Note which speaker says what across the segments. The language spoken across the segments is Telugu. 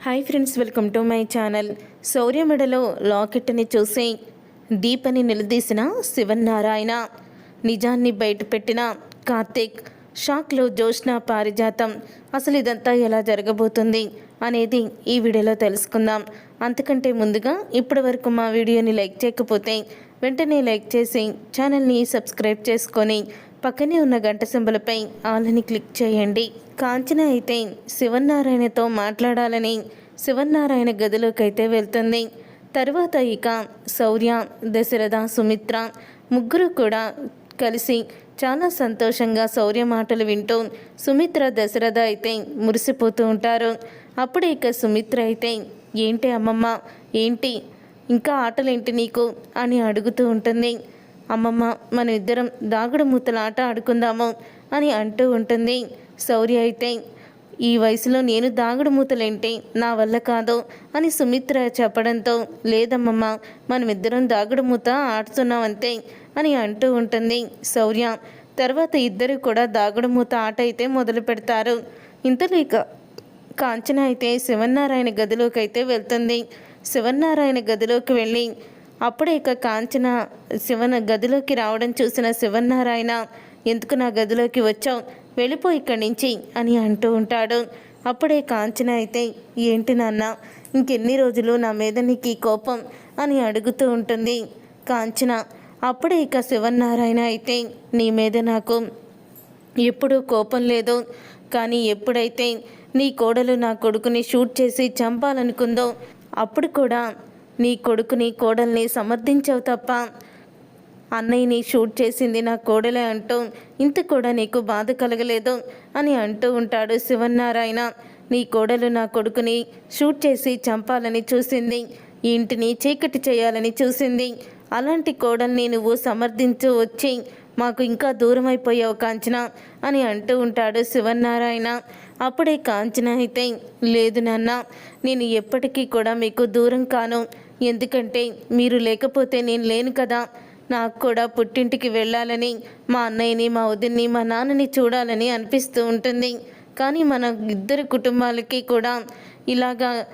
Speaker 1: Hi friends welcome to my channel శౌర్యమెడలో లాకెట్ని చూసి దీపని నిలదీసిన శివన్నారాయణ నిజాన్ని బయటపెట్టిన కార్తీక్ షాక్లో జోష్న పారిజాతం అసలు ఇదంతా ఎలా జరగబోతుంది అనేది ఈ వీడియోలో తెలుసుకుందాం. అంతకంటే ముందుగా ఇప్పటి వరకు మా వీడియోని లైక్ చేయకపోతే వెంటనే లైక్ చేసి ఛానల్ని సబ్స్క్రైబ్ చేసుకొని పక్కనే ఉన్న గంట సింబలపై ఆలని క్లిక్ చేయండి. కాంచన అయితే శివన్నారాయణతో మాట్లాడాలని శివన్నారాయణ గదిలోకి అయితే వెళ్తుంది. తర్వాత ఇక శౌర్య దశరథ సుమిత్ర ముగ్గురు కూడా కలిసి చాలా సంతోషంగా శౌర్య మాటలు వింటూ సుమిత్ర దశరథ అయితే మురిసిపోతూ ఉంటారు. అప్పుడే ఇక సుమిత్ర అయితే ఏంటి అమ్మమ్మ? ఏంటి? ఇంకా ఆటలేంటి నీకు? అని అడుగుతూ ఉంటుంది. అమ్మమ్మ మన ఇద్దరం దాగుడు మూతల ఆట ఆడుకుందాము అని అంటూ ఉంటుంది. శౌర్య అయితే ఈ వయసులో నేను దాగుడు మూతలేంటి? నా వల్ల కాదు అని సుమిత్ర చెప్పడంతో లేదమ్మమ్మ మనమిద్దరం దాగుడు మూత ఆడుతున్నాం అంతే అని అంటూ ఉంటుంది శౌర్య. తర్వాత ఇద్దరు కూడా దాగుడు మూత ఆట అయితే మొదలు పెడతారు. ఇంతలో ఇక కాంచన అయితే శివన్నారాయణ గదిలోకి అయితే వెళ్తుంది. శివన్నారాయణ గదిలోకి వెళ్ళి అప్పుడే ఇక కాంచన శివన గదిలోకి రావడం చూసిన శివన్నారాయణ ఎందుకు నా గదిలోకి వచ్చావు? వెళ్ళిపో ఇక్కడి నుంచి అని అంటూ ఉంటాడు. అప్పుడే కాంచన అయితే ఏంటి నాన్న ఇంకెన్ని రోజులు నా మీద నీకు ఈ కోపం? అని అడుగుతూ ఉంటుంది కాంచన. అప్పుడే ఇక శివన్నారాయణ అయితే నీ మీద నాకు ఎప్పుడూ కోపం లేదు. కానీ ఎప్పుడైతే నీ కోడలు నా కొడుకుని షూట్ చేసి చంపాలనుకుందో అప్పుడు కూడా నీ కొడుకుని కోడల్ని సమర్థించవు తప్ప. అన్నయ్యని షూట్ చేసింది నా కోడలే అంటూ ఇంత కూడా నీకు బాధ కలగలేదు? అని అంటూ ఉంటాడు శివన్నారాయణ. నీ కోడలు నా కొడుకుని షూట్ చేసి చంపాలని చూసింది. ఈ ఇంటిని చీకటి చేయాలని చూసింది. అలాంటి కోడల్ని నువ్వు సమర్థించు వచ్చి మాకు ఇంకా దూరం అయిపోయావు కాంచన అని అంటూ ఉంటాడు శివన్నారాయణ. అప్పుడే కాంచన అయితే లేదు నాన్న నేను ఎప్పటికీ కూడా మీకు దూరం కాను. ఎందుకంటే మీరు లేకపోతే నేను లేను కదా. నాకు కూడా పుట్టింటికి వెళ్ళాలని మా అన్నయ్యని మా వదిన్ని మా నాన్నని చూడాలని అనిపిస్తూ ఉంటుంది. కానీ మన ఇద్దరు కుటుంబాలకి కూడా ఇలాగా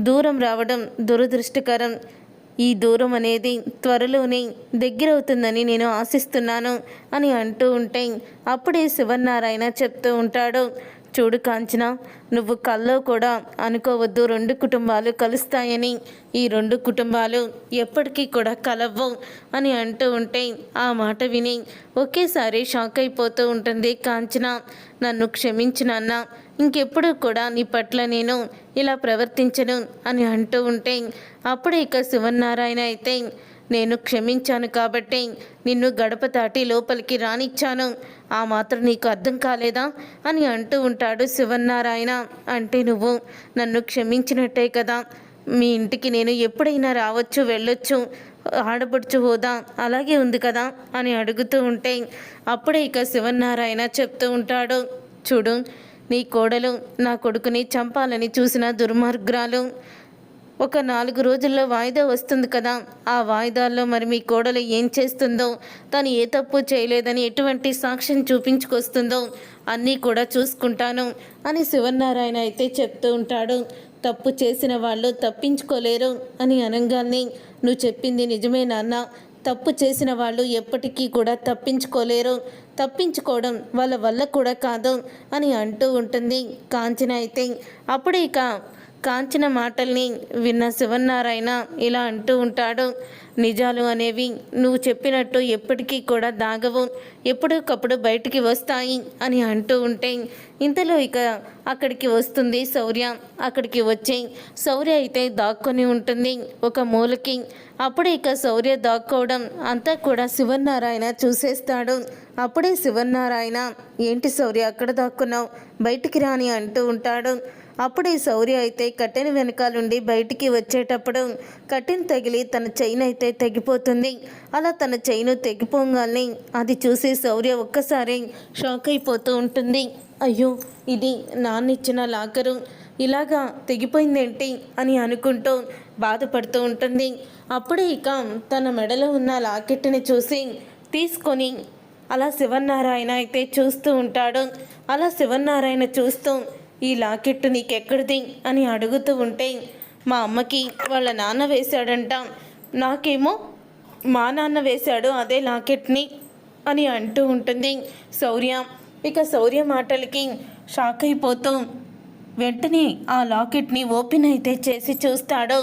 Speaker 1: దూరం రావడం దురదృష్టకరం. ఈ దూరం అనేది త్వరలోనే దగ్గరవుతుందని నేను ఆశిస్తున్నాను అని అంటూ ఉంటే అప్పుడే శివనారాయణ చెప్తూ ఉంటాడు. చూడు కాంచన నువ్వు కల్లో కూడా అనుకోవద్దు. రెండు కుటుంబాలు కలుస్తాయని. ఈ రెండు కుటుంబాలు ఎప్పటికీ కూడా కలవ్వు అని అంటూ ఉంటే ఆ మాట విని ఒకేసారి షాక్ అయిపోతూ ఉంటుంది కాంచన. నన్ను క్షమించినన్న ఇంకెప్పుడు కూడా నీ పట్ల నేను ఇలా ప్రవర్తించను అని అంటూ ఉంటే అప్పుడు ఇక శివనారాయణ అయితే నేను క్షమించాను కాబట్టి నిన్ను గడప దాటి లోపలికి రానిచ్చాను. ఆ మాత్రం నీకు అర్థం కాలేదా? అని అంటూ ఉంటాడు శివన్నారాయణ. అంటే నువ్వు నన్ను క్షమించినట్టే కదా. మీ ఇంటికి నేను ఎప్పుడైనా రావచ్చు వెళ్ళొచ్చు ఆడపడుచు హోదా అలాగే ఉంది కదా? అని అడుగుతూ ఉంటే అప్పుడే ఇక శివన్నారాయణ చెప్తూ ఉంటాడు. చూడు నీ కోడలు నా కొడుకుని చంపాలని చూసిన దుర్మార్గురాలు. ఒక నాలుగు రోజుల్లో వాయిదా వస్తుంది కదా. ఆ వాయిదాల్లో మరి మీ కోడలు ఏం చేస్తుందో తను ఏ తప్పు చేయలేదని ఎటువంటి సాక్ష్యం చూపించుకొస్తుందో అన్నీ కూడా చూసుకుంటాను అని శివనారాయణ అయితే చెప్తూ ఉంటాడు. తప్పు చేసిన వాళ్ళు తప్పించుకోలేరు అని అనగానే నువ్వు చెప్పింది నిజమే నాన్న. తప్పు చేసిన వాళ్ళు ఎప్పటికీ కూడా తప్పించుకోలేరు. తప్పించుకోవడం వాళ్ళ వల్ల కూడా కాదు అని అంటూ ఉంటుంది కాంచన అయితే. అప్పుడు ఇక కాంచిన మాటల్ని విన్న శివన్నారాయణ ఇలా అంటూ ఉంటాడు నిజాలు అనేవి నువ్వు చెప్పినట్టు ఎప్పటికీ కూడా దాగవు ఎప్పటికప్పుడు బయటికి వస్తాయి అని అంటూ ఉంటే ఇంతలో ఇక అక్కడికి వస్తుంది శౌర్య అక్కడికి వచ్చి శౌర్య అయితే దాక్కొని ఉంటుంది ఒక మూలకి. అప్పుడే ఇక శౌర్య దాక్కోవడం అంతా కూడా శివన్నారాయణ చూసేస్తాడు. అప్పుడే శివన్నారాయణ ఏంటి శౌర్య అక్కడ దాక్కున్నావు? బయటికి రాని అంటూ ఉంటాడు. అప్పుడే శౌర్య అయితే కట్టెన వెనకాలండి బయటికి వచ్చేటప్పుడు కట్టెను తగిలి తన చైన్ అయితే తెగిపోతుంది. అలా తన చైన్ తెగిపోగానే అది చూసి శౌర్య ఒక్కసారి షాక్ అయిపోతూ ఉంటుంది. అయ్యో ఇది నాన్నిచ్చిన లాకరు. ఇలాగా తెగిపోయిందేంటి అని అనుకుంటూ బాధపడుతూ ఉంటుంది. అప్పుడే ఇక తన మెడలో ఉన్న లాకెట్ని చూసి తీసుకొని అలా శివనారాయణ అయితే చూస్తూ ఉంటాడు. అలా శివనారాయణ చూస్తూ ఈ లాకెట్టు నీకెక్కడిది అని అడుగుతూ ఉంటే మా అమ్మకి వాళ్ళ నాన్న వేశాడంట. నాకేమో మా నాన్న వేశాడు అదే లాకెట్ని అని అంటూ ఉంటుంది శౌర్య. ఇక శౌర్య మాటలకి షాక్ అయిపోతూ వెంటనే ఆ లాకెట్ని ఓపెన్ అయితే చేసి చూస్తాడు.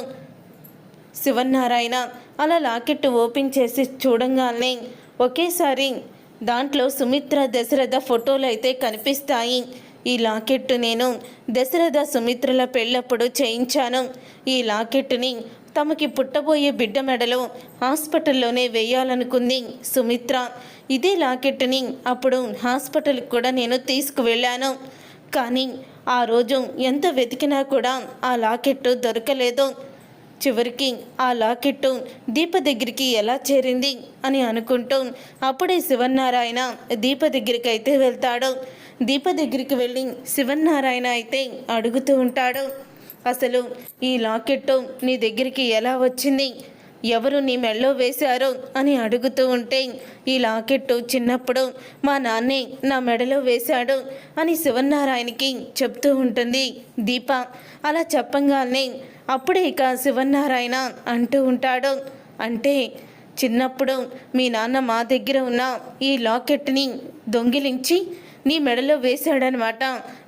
Speaker 1: శివనారాయణ అలా లాకెట్ ఓపెన్ చేసి చూడంగానే ఒకేసారి దాంట్లో సుమిత్ర దశరథ ఫోటోలు అయితే కనిపిస్తాయి. ఈ లాకెట్టు నేను దశరథ సుమిత్రల పెళ్ళప్పుడు చేయించాను. ఈ లాకెట్టుని తమకి పుట్టబోయే బిడ్డ మెడలో హాస్పిటల్లోనే వేయాలనుకుంది సుమిత్ర. ఇదే లాకెట్ని అప్పుడు హాస్పిటల్కి కూడా నేను తీసుకువెళ్ళాను. కానీ ఆ రోజు ఎంత వెతికినా కూడా ఆ లాకెట్టు దొరకలేదు. చివరికి ఆ లాకెట్టు దీప దగ్గరికి ఎలా చేరింది అని అనుకుంటూ అప్పుడే శివన్నారాయణ దీప దగ్గరికి అయితే వెళ్తాడు. దీప దగ్గరికి వెళ్ళి శివన్నారాయణ అయితే అడుగుతూ ఉంటాడు అసలు ఈ లాకెట్టు నీ దగ్గరికి ఎలా వచ్చింది? ఎవరు నీ మెళ్ళో వేశారు? అని అడుగుతూ ఉంటే ఈ లాకెట్టు చిన్నప్పుడు మా నాన్నే నా మెడలో వేశాడు అని శివన్నారాయణకి చెప్తూ ఉంటుంది దీప. అలా చెప్పంగానే అప్పుడే ఇక శివన్నారాయణ అంటూ ఉంటాడు అంటే చిన్నప్పుడు మీ నాన్న మా దగ్గర ఉన్న ఈ లాకెట్ని దొంగిలించి నీ మెడలో వేశాడనమాట.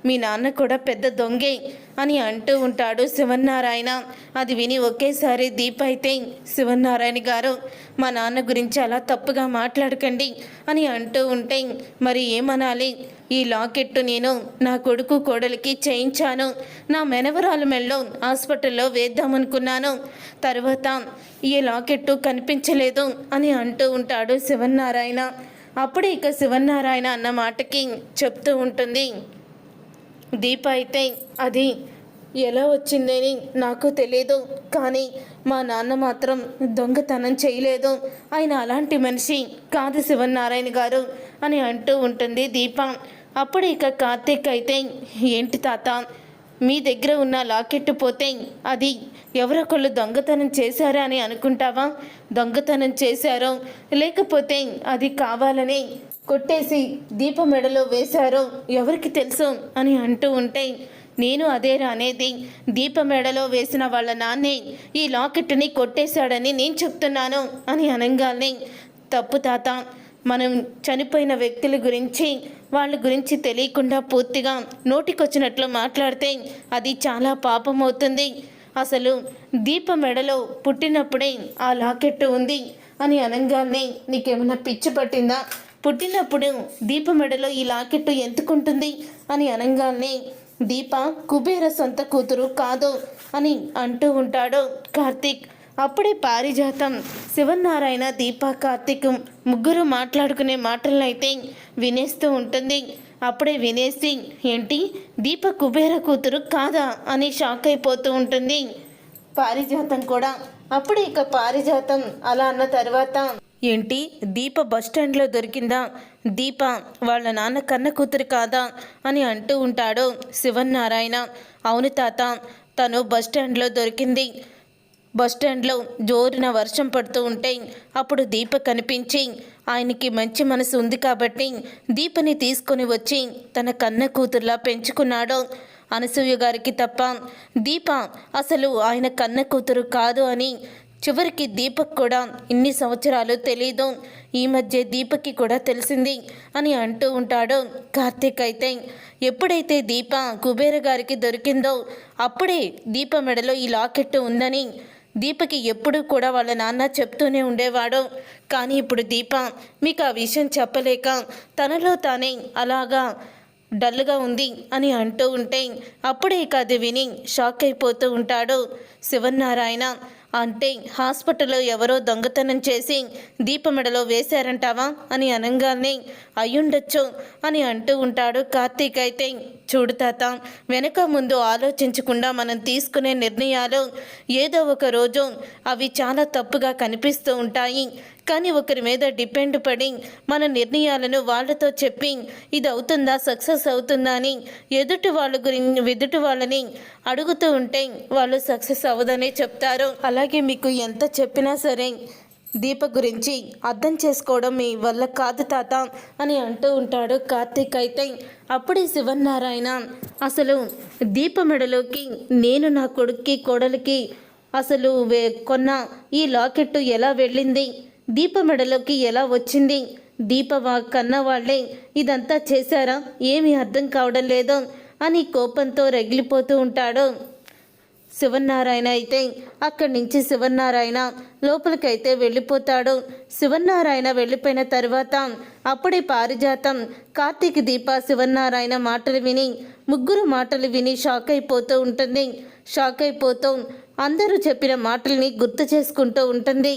Speaker 1: మీ నాన్న కూడా పెద్ద దొంగే అని అంటూ ఉంటాడు శివన్నారాయణ. అది విని ఒకేసారి దీప అయితే శివన్నారాయణ గారు మా నాన్న గురించి అలా తప్పుగా మాట్లాడకండి అని అంటూ ఉంటే మరి ఏమనాలి? ఈ లాకెట్టు నేను నా కొడుకు కోడలికి చేయించాను. నా మెనవరాలు మెల్లో హాస్పిటల్లో వేద్దామనుకున్నాను. తర్వాత ఈ లాకెట్టు కనిపించలేదు అని అంటూ ఉంటాడు శివన్నారాయణ. అప్పుడే ఇక శివన్నారాయణ అన్న మాటకి చెప్తూ ఉంటుంది. దీప అయితే అది ఎలా వచ్చిందని నాకు తెలియదు కానీ మా నాన్న మాత్రం దొంగతనం చేయలేదు. ఆయన అలాంటి మనిషి కాదు శివనారాయణ గారు అని అంటూ ఉంటుంది దీప. అప్పుడు ఇక కార్తీక్ అయితే ఏంటి తాత? మీ దగ్గర ఉన్న లాకెట్టు పోతే అది ఎవరొకళ్ళు దొంగతనం చేశారా అని అనుకుంటావా? దొంగతనం చేశారో? లేకపోతే అది కావాలని కొట్టేసి దీప మెడలో వేశారో? ఎవరికి తెలుసు? అని అంటూ ఉంటే నేను అదేరా అనేది దీప మెడలో వేసిన వాళ్ళ నాన్నే ఈ లాకెట్ని కొట్టేశాడని నేను చెప్తున్నాను అని అనగానే తప్పు తాత. మనం చనిపోయిన వ్యక్తుల గురించి వాళ్ళ గురించి తెలియకుండా పూర్తిగా నోటికొచ్చినట్లు మాట్లాడితే అది చాలా పాపం అవుతుంది అసలు దీప మెడలో పుట్టినప్పుడే ఆ లాకెట్ ఉంది అని అనగానే నీకేమైనా పిచ్చి పట్టిందా? పుట్టినప్పుడు దీప మెడలో ఈ లాకెట్టు ఎందుకుంటుంది అని అనగానే దీప కుబేర సొంత కూతురు కాదు అని అంటూ ఉంటాడు కార్తీక్. అప్పుడే పారిజాతం. శివనారాయణ దీప కార్తీక్ ముగ్గురు మాట్లాడుకునే మాటలనైతే వినేస్తూ ఉంటుంది. అప్పుడే వినేసి ఏంటి? దీప కుబేర కూతురు కాదా? అని షాక్ అయిపోతూ ఉంటుంది. పారిజాతం కూడా. అప్పుడే ఇక పారిజాతం అలా అన్న తర్వాత ఏంటి? దీప బస్ స్టాండ్లో దొరికిందా? దీప వాళ్ళ నాన్న కన్న కూతురు కాదా? అని అంటూ ఉంటాడు శివన్నారాయణ. అవును తాత తను బస్ స్టాండ్లో దొరికింది. బస్టాండ్లో జోరున వర్షం పడుతూ ఉంటే అప్పుడు దీప కనిపించి ఆయనకి మంచి మనసు ఉంది కాబట్టి దీపని తీసుకొని వచ్చి తన కన్న కూతుర్లా పెంచుకున్నాడు. అనసూయ గారికి తప్ప దీప అసలు ఆయన కన్న కూతురు కాదు అని చివరికి దీపక్ కూడా ఇన్ని సంవత్సరాలు తెలీదు ఈ మధ్య దీపక్కి కూడా తెలిసింది అని అంటూ ఉంటాడు. కార్తీక్ అయితే ఎప్పుడైతే దీప కుబేర గారికి దొరికిందో అప్పుడే దీప మెడలో ఈ లాకెట్ ఉందని దీపకి ఎప్పుడు కూడా వాళ్ళ నాన్న చెప్తూనే ఉండేవాడు. కానీ ఇప్పుడు దీప మీకు ఆ విషయం చెప్పలేక తనలో తానే అలాగా డల్గా ఉంది అని అంటూ ఉంటే అప్పుడే ఇక అది విని షాక్ అయిపోతూ ఉంటాడు శివన్నారాయణ. అంటే హాస్పిటల్లో ఎవరో దొంగతనం చేసి దీపమెడలో వేశారంటావా అని అనగానే అయ్యుండొచ్చు అని అంటూ ఉంటాడు కార్తీక్. అయితే చూడు తాత వెనక ముందు ఆలోచించకుండా మనం తీసుకునే నిర్ణయాలు ఏదో ఒక రోజు అవి చాలా తప్పుగా కనిపిస్తూ ఉంటాయి. కానీ ఒకరి మీద డిపెండ్ పడి మన నిర్ణయాలను వాళ్ళతో చెప్పి ఇది అవుతుందా? సక్సెస్ అవుతుందా? అని ఎదుటి వాళ్ళ గురించి ఎదుటి వాళ్ళని అడుగుతూ ఉంటే వాళ్ళు సక్సెస్ అవ్వదని చెప్తారు. అలాగే మీకు ఎంత చెప్పినా సరే దీప గురించి అర్థం చేసుకోవడం మీ వల్ల కాదు తాత అని అంటూ ఉంటాడు కార్తీక్. అయితే అప్పుడే శివనారాయణ అసలు దీప మెడలోకి నేను నా కొడుక్కి కోడలికి అసలు వే- కొన్న ఈ లాకెట్టు ఎలా వెళ్ళింది? దీప మెడలోకి ఎలా వచ్చింది? దీప కన్న వాళ్ళే ఇదంతా చేశారా? ఏమీ అర్థం కావడం లేదు అని కోపంతో రగిలిపోతూ ఉంటాడు. శివనారాయణ అయితే అక్కడి నుంచి శివనారాయణ లోపలికైతే వెళ్ళిపోతాడు. శివనారాయణ వెళ్ళిపోయిన తర్వాత అప్పుడే పారిజాతం కార్తీక్ దీప శివనారాయణ మాటలు విని ముగ్గురు మాటలు విని షాక్ అయిపోతూ ఉంటుంది. షాక్ అయిపోతూ అందరూ చెప్పిన మాటల్ని గుర్తు చేసుకుంటూ ఉంటుంది.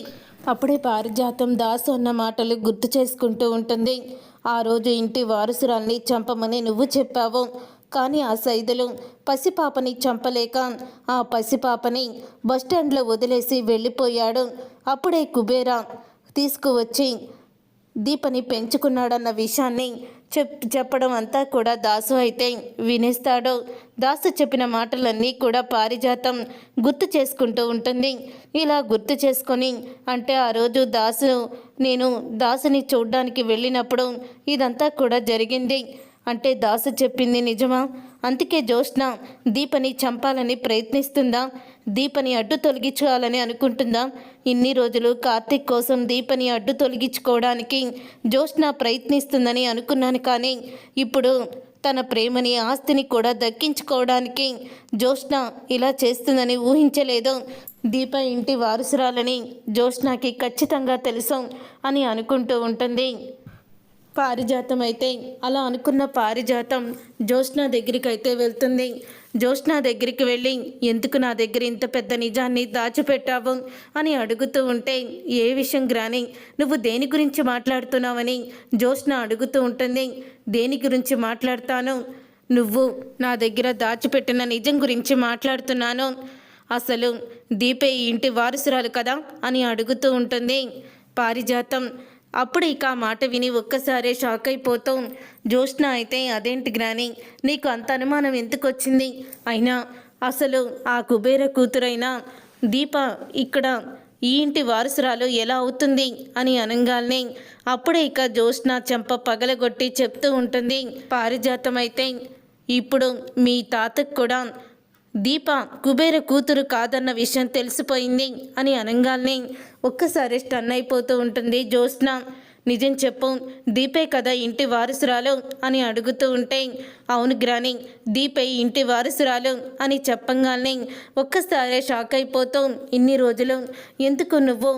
Speaker 1: అప్పుడే పారిజాతం దాసు అన్న మాటలు గుర్తు చేసుకుంటూ ఉంటుంది. ఆ రోజు ఇంటి వారసురాల్ని చంపమని నువ్వు చెప్పావు. కానీ ఆ సైదులు పసిపాపని చంపలేక ఆ పసిపాపని బస్టాండ్లో వదిలేసి వెళ్ళిపోయాడు. అప్పుడే కుబేరా తీసుకువచ్చి దీపని పెంచుకున్నాడన్న విషయాన్ని చెప్ చెప్పడం అంతా కూడా దాసు అయితే వినేస్తాడు. దాసు చెప్పిన మాటలన్నీ కూడా పారిజాతం గుర్తు చేసుకుంటూ ఉంటుంది. ఇలా గుర్తు చేసుకొని అంటే ఆ రోజు దాసు నేను దాసుని చూడ్డానికి వెళ్ళినప్పుడు ఇదంతా కూడా జరిగింది. అంటే దాసు చెప్పింది నిజమా? అందుకే జ్యోత్స్న దీపని చంపాలని ప్రయత్నిస్తుందా? దీపని అడ్డు తొలగించాలని అనుకుంటుందా ఇన్ని రోజులు కార్తిక్ కోసం దీపని అడ్డు తొలగించుకోవడానికి జ్యోత్స్న ప్రయత్నిస్తుందని అనుకున్నాను కానీ ఇప్పుడు తన ప్రేమని ఆస్తిని కూడా దక్కించుకోవడానికి జ్యోత్న ఇలా చేస్తుందని ఊహించలేదు. దీప ఇంటి వారసురాలని జ్యోత్నకి ఖచ్చితంగా తెలుసు అని అనుకుంటూ ఉంటుంది. పారిజాతం అయితే అలా అనుకున్న పారిజాతం జ్యోత్స్న దగ్గరికి అయితే వెళ్తుంది. జ్యోత్స్న దగ్గరికి వెళ్ళి ఎందుకు నా దగ్గర ఇంత పెద్ద నిజాన్ని దాచిపెట్టావు? అని అడుగుతూ ఉంటే ఏ విషయం గ్రాని నువ్వు దేని గురించి మాట్లాడుతున్నావని? జ్యోత్స్న అడుగుతూ ఉంటుంది దేని గురించి మాట్లాడతాను? నువ్వు నా దగ్గర దాచిపెట్టిన నిజం గురించి మాట్లాడుతున్నాను. అసలు దీపే ఈ ఇంటి వారసురాలు కదా? అని అడుగుతూ ఉంటుంది పారిజాతం అప్పుడు ఇక ఆ మాట విని ఒక్కసారే షాక్ అయిపోతూ. జ్యోత్స్న అయితే అదేంటి గ్రాని నీకు అంత అనుమానం ఎందుకు వచ్చింది? అయినా అసలు ఆ కుబేర కూతురైన దీప ఇక్కడ ఈ ఇంటి వారసురాలు ఎలా అవుతుంది? అని అనగాల్ని అప్పుడే ఇక జ్యోష్ణ చెంప పగలగొట్టి చెప్తూ ఉంటుంది. పారిజాతం అయితే ఇప్పుడు మీ తాతకు కూడా దీప కుబేర కూతురు కాదన్న విషయం తెలిసిపోయింది అని అనగానే ఒక్కసారి స్టన్ అయిపోతూ ఉంటుంది జ్యోత్స్న. నిజం చెప్పు దీపే కదా ఇంటి వారసురాలు అని అడుగుతూ ఉంటే అవును గ్రాని దీపే ఇంటి వారసురాలు అని చెప్పంగానే ఒక్కసారి షాక్ అయిపోతూ ఇన్ని రోజులు ఎందుకు నువ్వు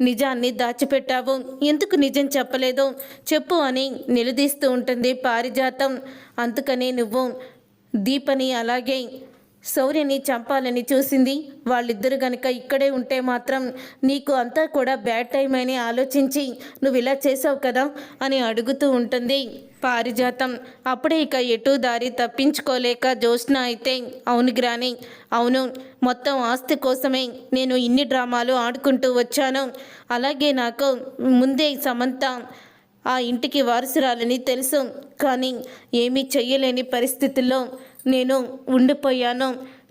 Speaker 1: నిజాన్ని దాచిపెట్టావు? ఎందుకు నిజం చెప్పలేదు? చెప్పు అని నిలదీస్తూ ఉంటుంది పారిజాతం. అందుకనే నువ్వు దీపని అలాగే శౌర్యని చంపాలని చూసింది. వాళ్ళిద్దరు గనక ఇక్కడే ఉంటే మాత్రం నీకు అంతా కూడా బ్యాడ్ టైం అని ఆలోచించి నువ్వు ఇలా చేసావు కదా అని అడుగుతూ ఉంటుంది పారిజాతం. అప్పుడే ఇక ఎటు దారి తప్పించుకోలేక జోష్న అయితే అవును గ్రాని అవును మొత్తం ఆస్తి కోసమే నేను ఇన్ని డ్రామాలు ఆడుకుంటూ వచ్చాను. అలాగే నాకు ముందే సమంత ఆ ఇంటికి వారసురాలని తెలుసు. కానీ ఏమీ చెయ్యలేని పరిస్థితుల్లో నేను ఉండిపోయాను.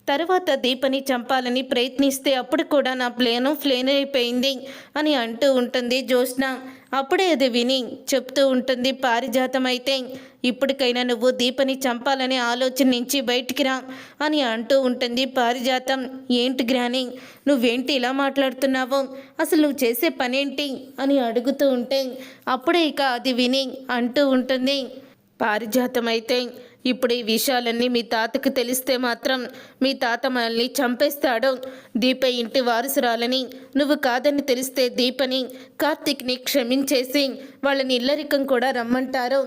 Speaker 1: తర్వాత దీపని చంపాలని ప్రయత్నిస్తే అప్పుడు కూడా నా ప్లేను ఫ్లేన్ అయిపోయింది అని అంటూ ఉంటుంది జ్యోత్స్న. అప్పుడే అది విని చెప్తూ ఉంటుంది పారిజాతం అయితే ఇప్పటికైనా నువ్వు దీపని చంపాలనే ఆలోచన నుంచి బయటికి రా అని అంటూ ఉంటుంది పారిజాతం. ఏంటి గ్రాని నువ్వేంటి ఇలా మాట్లాడుతున్నావు? అసలు నువ్వు చేసే పనేంటి? అని అడుగుతూ ఉంటే అప్పుడే ఇక అది విని అంటూ ఉంటుంది పారిజాతం అయితే ఇప్పుడు ఈ విషయాలన్నీ మీ తాతకు తెలిస్తే మాత్రం మీ తాత మనల్ని చంపేస్తాడు. దీప ఇంటి వారసురాలని నువ్వు కాదని తెలిస్తే దీపని కార్తీక్ని క్షమించేసి వాళ్ళని ఇల్లరికం కూడా రమ్మంటారు.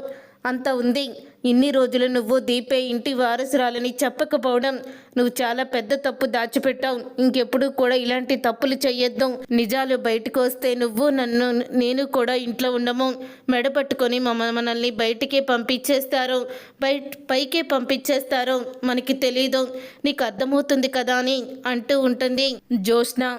Speaker 1: అంత ఉంది. ఇన్ని రోజులు నువ్వు దీపే ఇంటి వారసురాలని చెప్పకపోవడం. నువ్వు చాలా పెద్ద తప్పు దాచిపెట్టావు. ఇంకెప్పుడు కూడా ఇలాంటి తప్పులు చెయ్యొద్దు. నిజాలు బయటకు వస్తే నువ్వు నన్ను నేను కూడా ఇంట్లో ఉండము. మెడ పట్టుకొని మనల్ని బయటికే పంపించేస్తారు. బయట పైకే పంపించేస్తారు. మనకి తెలీదు. నీకు అర్థమవుతుంది కదా అని అంటూ ఉంటుంది. జ్యోత్స్న